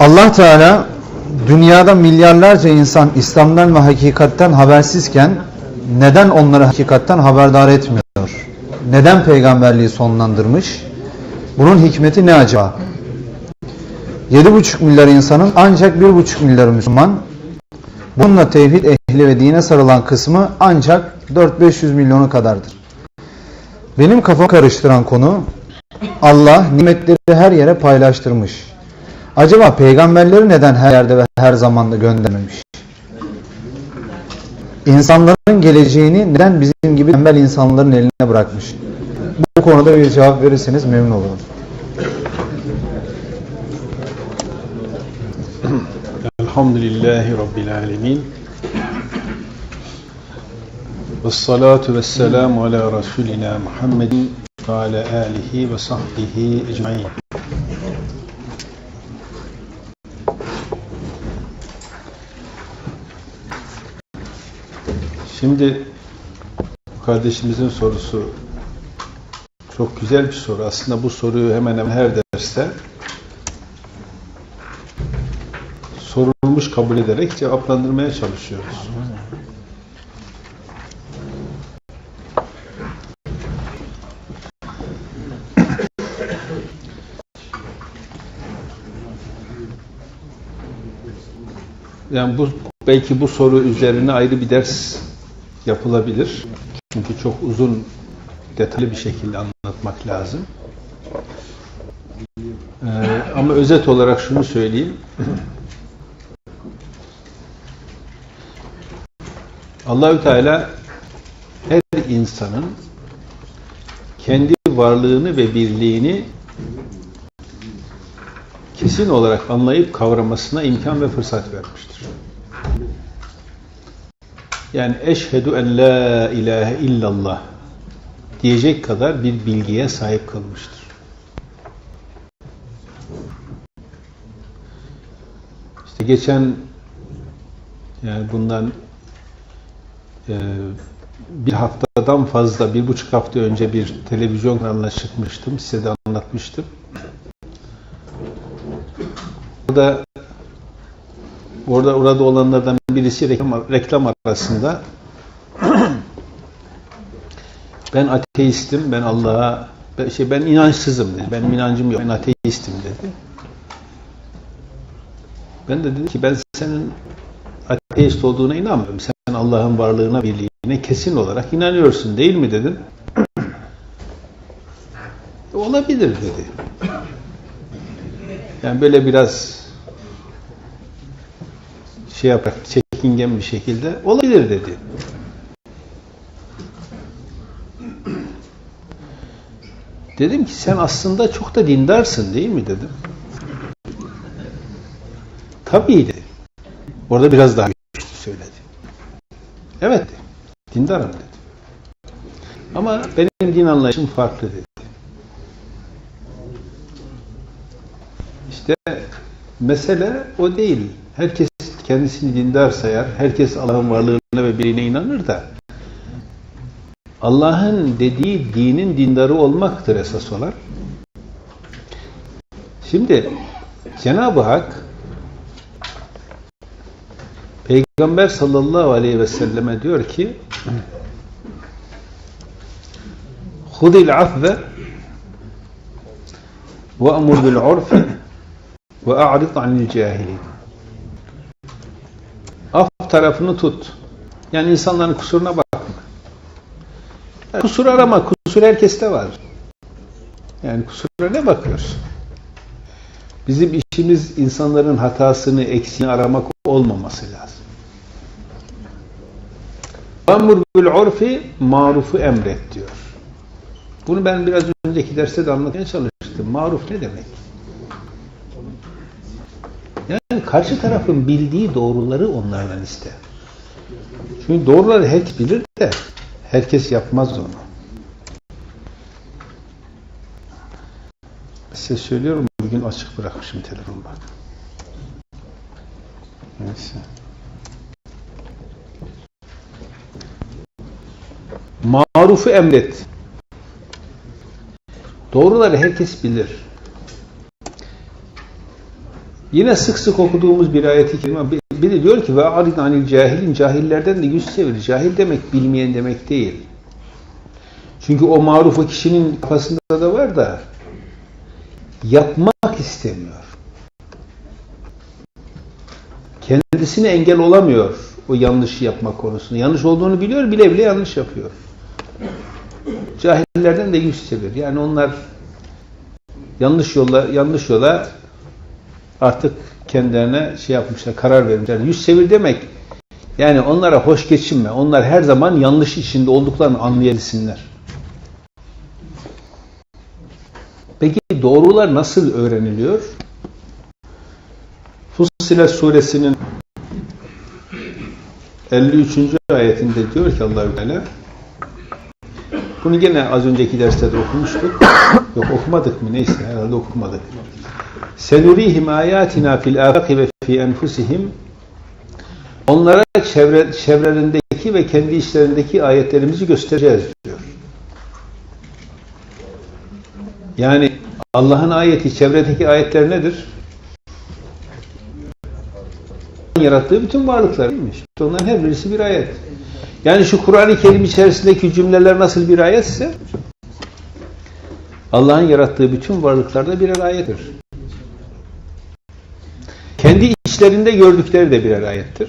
Allah Teala dünyada milyarlarca insan İslam'dan ve hakikatten habersizken neden onları hakikatten haberdar etmiyor? Neden peygamberliği sonlandırmış? Bunun hikmeti ne acaba? 7,5 milyar insanın ancak 1,5 milyarı Müslüman. Bununla tevhid ehli ve dine sarılan kısmı ancak 4-500 milyonu kadardır. Benim kafamı karıştıran konu Allah nimetleri her yere paylaştırmış. Acaba peygamberleri neden her yerde ve her zamanda göndermemiş? İnsanların geleceğini neden bizim gibi tembel insanların eline bırakmış? Bu konuda bir cevap verirseniz memnun olurum. Elhamdülillahi Rabbil Alemin. Ve salatu ve selamu ala Resulina Muhammedin ve ala alihi ve sahbihi ecmain. Şimdi kardeşimizin sorusu çok güzel bir soru. Aslında bu soruyu hemen hemen her derste sorulmuş kabul ederek cevaplandırmaya çalışıyoruz. Yani bu belki bu soru üzerine ayrı bir ders yapılabilir. Çünkü çok uzun, detaylı bir şekilde anlatmak lazım. Ee, ama özet olarak şunu söyleyeyim. Allahü Teala her insanın kendi varlığını ve birliğini kesin olarak anlayıp kavramasına imkan ve fırsat vermiştir. Yani eşhedü en la ilahe illallah diyecek kadar bir bilgiye sahip kılmıştır. İşte geçen yani bundan e, bir haftadan fazla, bir buçuk hafta önce bir televizyon kanalına çıkmıştım. Size de anlatmıştım. Orada orada orada olanlardan birisi reklam, reklam arasında ben ateistim, ben Allah'a ben, şey, ben inançsızım dedi. Benim inancım yok, ben ateistim dedi. Ben de dedim ki ben senin ateist olduğuna inanmıyorum. Sen Allah'ın varlığına, birliğine kesin olarak inanıyorsun değil mi dedim. Olabilir dedi. Yani böyle biraz şey yaparak çekingen bir şekilde olabilir dedi. Dedim ki sen aslında çok da dindarsın değil mi dedim. Tabii dedi. Orada biraz daha güçlü söyledi. Evet dedi. Dindarım dedi. Ama benim din anlayışım farklı dedi. İşte mesele o değil. Herkes kendisini dindar sayar. Herkes Allah'ın varlığına ve birine inanır da Allah'ın dediği dinin dindarı olmaktır esas olan. Şimdi Cenab-ı Hak Peygamber sallallahu aleyhi ve selleme diyor ki Hudil afve ve emur bil urfi ve a'rid anil cahilin. Af tarafını tut. Yani insanların kusuruna bakma. Yani kusur arama. Kusur herkeste var. Yani kusura ne bakıyorsun? Bizim işimiz insanların hatasını, eksiğini aramak olmaması lazım. Emr bil urfi marufu emret diyor. Bunu ben biraz önceki derste de anlatmaya çalıştım. Maruf ne demek? Yani karşı tarafın bildiği doğruları onlardan iste. Çünkü doğruları herkes bilir de herkes yapmaz onu. Size söylüyorum bugün açık bırakmışım telefonu bak. Neyse. Marufu emret. Doğruları herkes bilir. Yine sık sık okuduğumuz bir ayeti kerime bir- biri diyor ki ve arid anil cahilin cahillerden de yüz çevir. Cahil demek bilmeyen demek değil. Çünkü o maruf kişinin kafasında da var da yapmak istemiyor. Kendisine engel olamıyor o yanlışı yapmak konusunda. Yanlış olduğunu biliyor, bile bile yanlış yapıyor. Cahillerden de yüz çevir. Yani onlar yanlış yola yanlış yola artık kendilerine şey yapmışlar, karar vermişler. Yüz çevir demek yani onlara hoş geçinme. Onlar her zaman yanlış içinde olduklarını anlayabilsinler. Peki doğrular nasıl öğreniliyor? Fussilet suresinin 53. ayetinde diyor ki Allahü Teala bunu gene az önceki derste de okumuştuk. Yok okumadık mı? Neyse herhalde okumadık. Senurihim ayatina fil afaki ve fi enfusihim Onlara çevre, çevrelerindeki ve kendi işlerindeki ayetlerimizi göstereceğiz diyor. Yani Allah'ın ayeti, çevredeki ayetler nedir? Yarattığı bütün varlıklar değil mi? Onların her birisi bir ayet. Yani şu Kur'an-ı Kerim içerisindeki cümleler nasıl bir ayetse Allah'ın yarattığı bütün varlıklarda birer ayettir. Kendi içlerinde gördükleri de birer ayettir.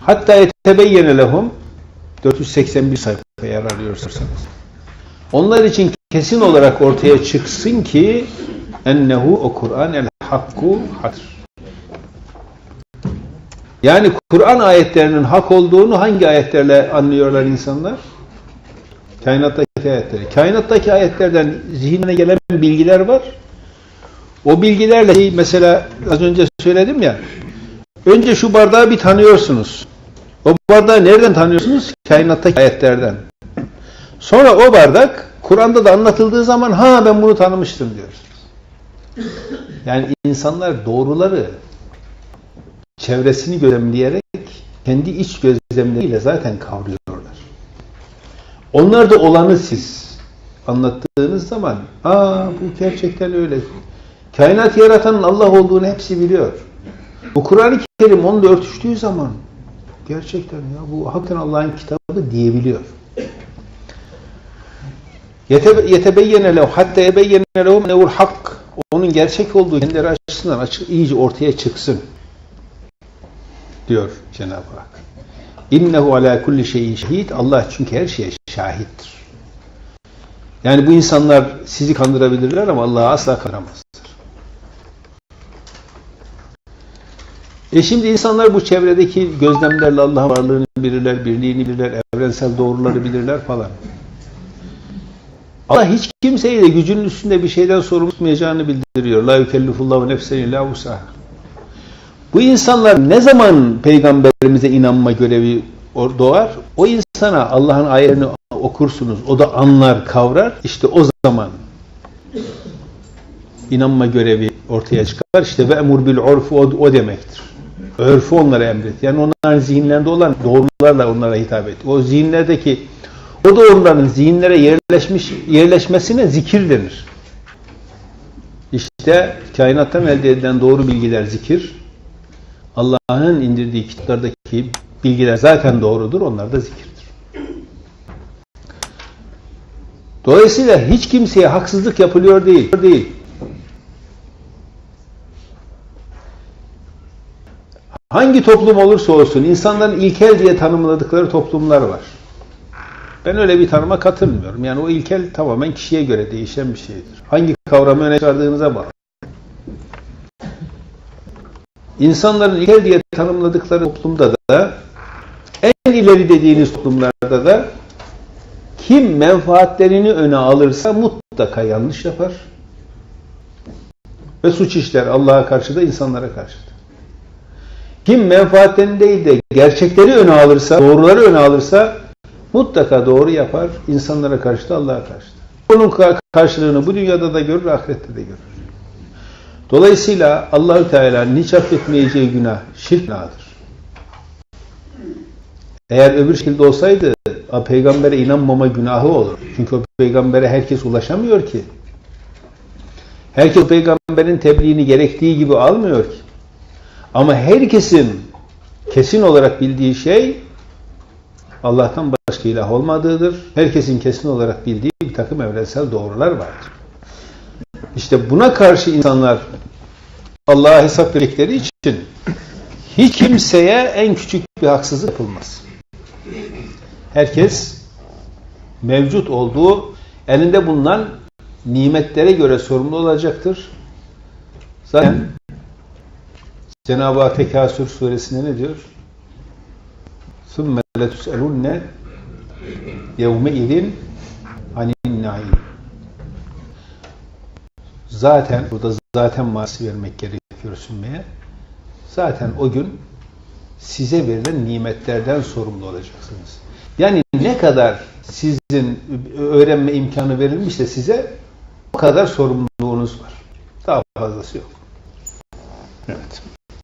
Hatta yetebeyyene lehum 481 sayfa eğer arıyorsanız. Onlar için kesin olarak ortaya çıksın ki ennehu o Kur'an el hakku haktır. Yani Kur'an ayetlerinin hak olduğunu hangi ayetlerle anlıyorlar insanlar? Kainattaki ayetleri. Kainattaki ayetlerden zihnine gelen bilgiler var. O bilgilerle mesela az önce söyledim ya önce şu bardağı bir tanıyorsunuz. O bardağı nereden tanıyorsunuz? Kainattaki ayetlerden. Sonra o bardak Kur'an'da da anlatıldığı zaman ha ben bunu tanımıştım diyorsunuz. Yani insanlar doğruları çevresini gözlemleyerek kendi iç gözlemleriyle zaten kavruyorlar. Onlar da olanı siz anlattığınız zaman aa bu gerçekten öyle. Kainat yaratanın Allah olduğunu hepsi biliyor. Bu Kur'an-ı Kerim onunla örtüştüğü zaman gerçekten ya bu hakikaten Allah'ın kitabı diyebiliyor. Yete- Yetebeyyene lehu hatta yebeyyene lehum nevul hak onun gerçek olduğu kendileri açısından açık, iyice ortaya çıksın diyor Cenab-ı Hak. İnnehu ala kulli şeyin şehid. Allah çünkü her şeye şahittir. Yani bu insanlar sizi kandırabilirler ama Allah'ı asla kandıramazlar. E şimdi insanlar bu çevredeki gözlemlerle Allah'ın varlığını bilirler, birliğini bilirler, evrensel doğruları bilirler falan. Allah hiç kimseyi de gücünün üstünde bir şeyden sorumlu tutmayacağını bildiriyor. La yükellifullahu nefsen illa vusaha. Bu insanlar ne zaman peygamberimize inanma görevi doğar? O insana Allah'ın ayetlerini okursunuz. O da anlar, kavrar. İşte o zaman inanma görevi ortaya çıkar. İşte ve emur bil urfu o, o demektir. Örfü onlara emret. Yani onların zihinlerinde olan doğrularla onlara hitap et. O zihinlerdeki o doğruların zihinlere yerleşmiş yerleşmesine zikir denir. İşte kainattan elde edilen doğru bilgiler zikir. Allah'ın indirdiği kitaplardaki bilgiler zaten doğrudur. Onlar da zikirdir. Dolayısıyla hiç kimseye haksızlık yapılıyor değil. değil. Hangi toplum olursa olsun insanların ilkel diye tanımladıkları toplumlar var. Ben öyle bir tanıma katılmıyorum. Yani o ilkel tamamen kişiye göre değişen bir şeydir. Hangi kavramı öne çıkardığınıza bağlı. İnsanların ilkel diye tanımladıkları toplumda da en ileri dediğiniz toplumlarda da kim menfaatlerini öne alırsa mutlaka yanlış yapar ve suç işler Allah'a karşı da insanlara karşı. Kim menfaatlerini değil de gerçekleri öne alırsa, doğruları öne alırsa mutlaka doğru yapar, insanlara karşı da Allah'a karşı da. Ka- karşılığını bu dünyada da görür, ahirette de görür. Dolayısıyla Allahü Teala'nın hiç affetmeyeceği günah şirk günahıdır. Eğer öbür şekilde olsaydı peygambere inanmama günahı olur. Çünkü o peygambere herkes ulaşamıyor ki. Herkes peygamberin tebliğini gerektiği gibi almıyor ki. Ama herkesin kesin olarak bildiği şey Allah'tan başka ilah olmadığıdır. Herkesin kesin olarak bildiği bir takım evrensel doğrular vardır. İşte buna karşı insanlar Allah'a hesap verdikleri için hiç kimseye en küçük bir haksızlık yapılmaz. Herkes mevcut olduğu elinde bulunan nimetlere göre sorumlu olacaktır. Zaten Cenab-ı Hak Tekasür suresinde ne diyor? ثُمَّ لَتُسْأَلُنَّ يَوْمَئِذٍ عَنِ النَّعِيمِ Zaten, burada zaten manası vermek gerekiyor sümmeye. Zaten o gün size verilen nimetlerden sorumlu olacaksınız. Yani ne kadar sizin öğrenme imkanı verilmişse size o kadar sorumluluğunuz var. Daha fazlası yok. Evet.